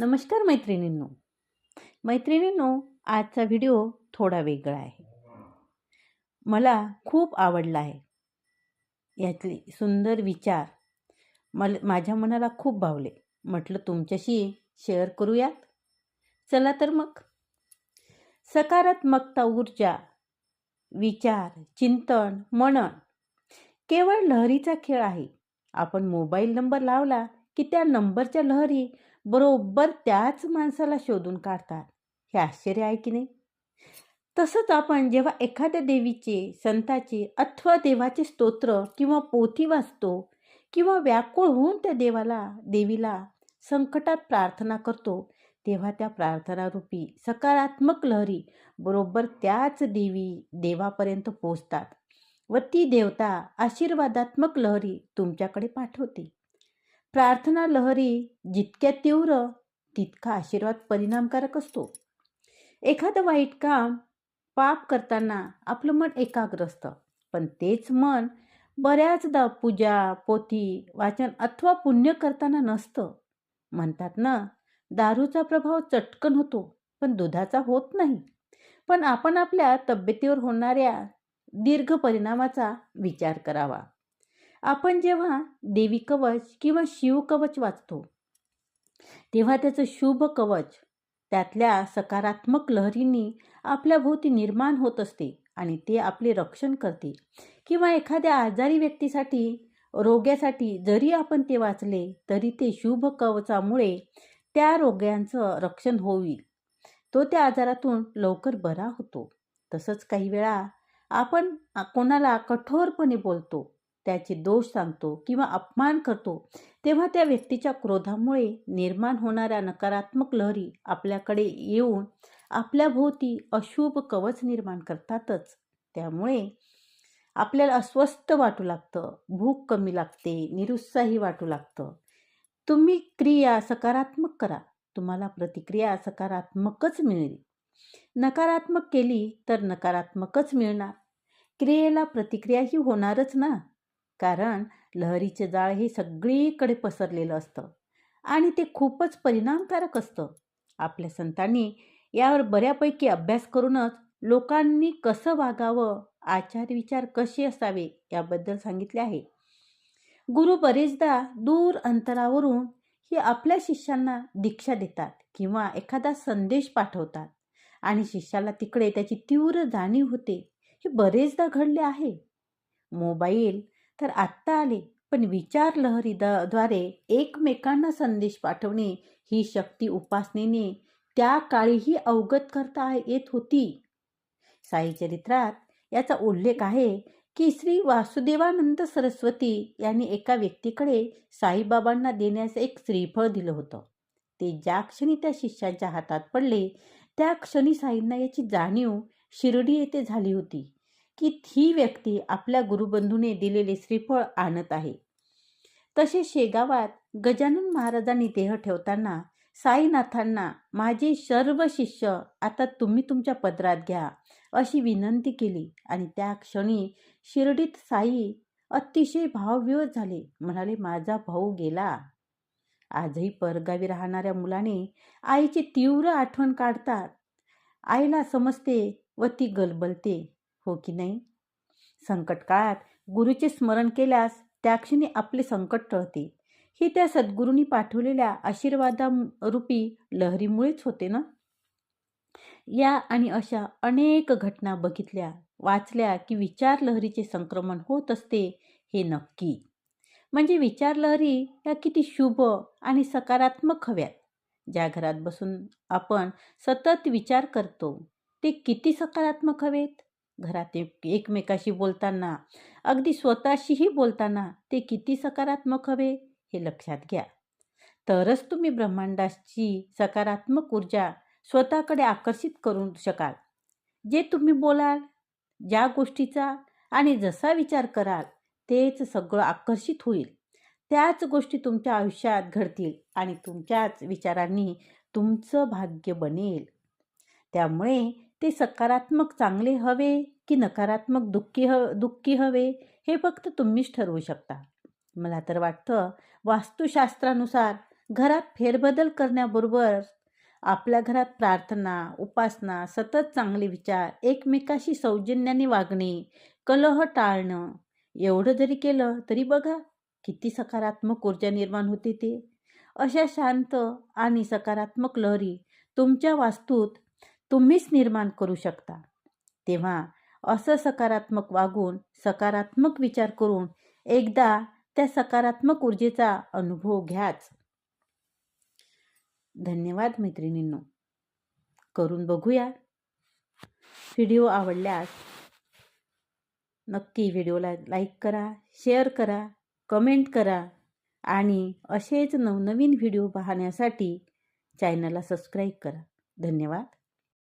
नमस्कार मैत्रिणींनो. मैत्रिणींनो आजचा व्हिडिओ थोडा वेगळा आहे. मला खूप आवडला आहे. यातले सुंदर विचार मल माझ्या मनाला खूप भावले. म्हटलं तुमच्याशी शेअर करूयात? चला तर मग. सकारात्मकता ऊर्जा विचार चिंतन मनन केवळ लहरीचा खेळ आहे. आपण मोबाईल नंबर लावला की त्या नंबरच्या लहरी बरोबर त्याच माणसाला शोधून काढतात. हे आश्चर्य आहे की नाही? तसंच आपण जेव्हा एखाद्या देवीचे संताचे अथवा देवाचे स्तोत्र किंवा पोथी वाचतो किंवा व्याकुळ होऊन त्या देवाला देवीला संकटात प्रार्थना करतो तेव्हा त्या प्रार्थनारूपी सकारात्मक लहरी बरोबर त्याच देवी देवापर्यंत पोचतात व ती देवता आशीर्वादात्मक लहरी तुमच्याकडे पाठवते. प्रार्थना लहरी जितक्या तीव्र तितका आशीर्वाद परिणामकारक असतो. एखादं वाईट काम पाप करताना आपलं मन एकाग्र असतं. पण तेच मन बऱ्याचदा पूजा पोथी वाचन अथवा पुण्य करताना नसतं. म्हणतात ना दारूचा प्रभाव चटकन होतो पण दुधाचा होत नाही. पण आपण आपल्या तब्येतीवर होणाऱ्या दीर्घ परिणामाचा विचार करावा. आपण जेव्हा देवी कवच किंवा शिव कवच वाचतो तेव्हा त्याचं शुभ कवच त्यातल्या सकारात्मक लहरींनी आपल्या भोवती निर्माण होत असते आणि ते आपले रक्षण करते. किंवा एखाद्या आजारी व्यक्तीसाठी रोग्यासाठी जरी आपण ते वाचले तरी ते शुभ कवचामुळे त्या रोग्यांचं रक्षण होईल. तो त्या आजारातून लवकर बरा होतो. तसंच काही वेळा आपण कोणाला कठोरपणे बोलतो त्याचे दोष सांगतो किंवा अपमान करतो तेव्हा त्या व्यक्तीच्या क्रोधामुळे निर्माण होणाऱ्या नकारात्मक लहरी आपल्याकडे येऊन आपल्या भोवती अशुभ कवच निर्माण करतातच. त्यामुळे आपल्याला अस्वस्थ वाटू लागतं भूक कमी लागते निरुत्साही वाटू लागतं. तुम्ही क्रिया सकारात्मक करा तुम्हाला प्रतिक्रिया सकारात्मकच मिळेल. नकारात्मक केली तर नकारात्मकच मिळणार. क्रियेला प्रतिक्रियाही होणारच ना? कारण लहरीचे जाळ हे सगळीकडे पसरलेलं असतं आणि ते खूपच परिणामकारक असतं. आपल्या संतांनी यावर बऱ्यापैकी अभ्यास करूनच लोकांनी कसं वागावं आचार विचार कसे असावे याबद्दल सांगितले आहे. गुरु बरेचदा दूर अंतरावरून हे आपल्या शिष्यांना दीक्षा देतात किंवा एखादा संदेश पाठवतात आणि शिष्याला तिकडे त्याची तीव्र जाणीव होते हे बरेचदा घडले आहे. मोबाईल तर आत्ता आले. पण विचार लहरी द्वारे एकमेकांना संदेश पाठवणे ही शक्ती उपासनेने त्या काळीही अवगत करता येत होती. साई चरित्रात याचा उल्लेख आहे की श्री वासुदेवानंद सरस्वती यांनी एका व्यक्तीकडे साईबाबांना देण्यास एक श्रीफळ दिलं होतं. ते ज्या क्षणी त्या शिष्याच्या हातात पडले त्या क्षणी साईंना याची जाणीव शिर्डी येथे झाली होती. की ही व्यक्ती आपल्या गुरुबंधूने दिलेले श्रीफळ आणत आहे. तसे शेगावात गजानन महाराजांनी देह ठेवताना साईनाथांना माझे सर्व शिष्य आता तुम्ही तुमच्या पदरात घ्या अशी विनंती केली आणि त्या क्षणी शिर्डीत साई अतिशय भावविवत झाले. म्हणाले माझा भाऊ गेला. आजही परगावी राहणाऱ्या मुलाने आईची तीव्र आठवण काढतात आईला समजते व ती गलबलते. हो की नाही? संकट काळात गुरुचे स्मरण केल्यास त्या क्षणी आपले संकट टळते ही त्या सद्गुरूंनी पाठवलेल्या आशीर्वादारूपी लहरीमुळेच होते ना? या आणि अशा अनेक घटना बघितल्या वाचल्या की विचार लहरीचे संक्रमण होत असते हे नक्की. म्हणजे विचार लहरी या किती शुभ आणि सकारात्मक हव्यात. ज्या घरात बसून आपण सतत विचार करतो ते किती सकारात्मक हवेत? घरात एकमेकाशी बोलताना अगदी स्वतःशीही बोलताना ते किती सकारात्मक हवे हे लक्षात घ्या. तरच तुम्ही ब्रह्मांडाची सकारात्मक ऊर्जा स्वतःकडे आकर्षित करू शकाल. जे तुम्ही बोलाल ज्या गोष्टीचा आणि जसा विचार कराल तेच सगळं आकर्षित होईल. त्याच गोष्टी तुमच्या आयुष्यात घडतील आणि तुमच्याच विचारांनी तुमचं भाग्य बनेल. त्यामुळे ते सकारात्मक चांगले हवे की नकारात्मक दुःखी ह दुःखी हवे हे फक्त तुम्हीच ठरवू शकता. मला तर वाटतं वास्तुशास्त्रानुसार घरात फेरबदल करण्याबरोबर आपल्या घरात प्रार्थना उपासना सतत चांगले विचार एकमेकाशी सौजन्याने वागणे कलह टाळणं एवढं जरी केलं तरी बघा किती सकारात्मक ऊर्जा निर्माण होते ते. अशा शांत आणि सकारात्मक लहरी तुमच्या वास्तूत तुम्हीच निर्माण करू शकता. तेव्हा असं सकारात्मक वागून सकारात्मक विचार करून एकदा त्या सकारात्मक ऊर्जेचा अनुभव घ्याच. धन्यवाद मैत्रिणींनो. करून बघूया. व्हिडिओ आवडल्यास नक्की व्हिडिओला लाईक करा शेअर करा कमेंट करा आणि असेच नवनवीन व्हिडिओ पाहण्यासाठी चॅनलला सबस्क्राईब करा. धन्यवाद.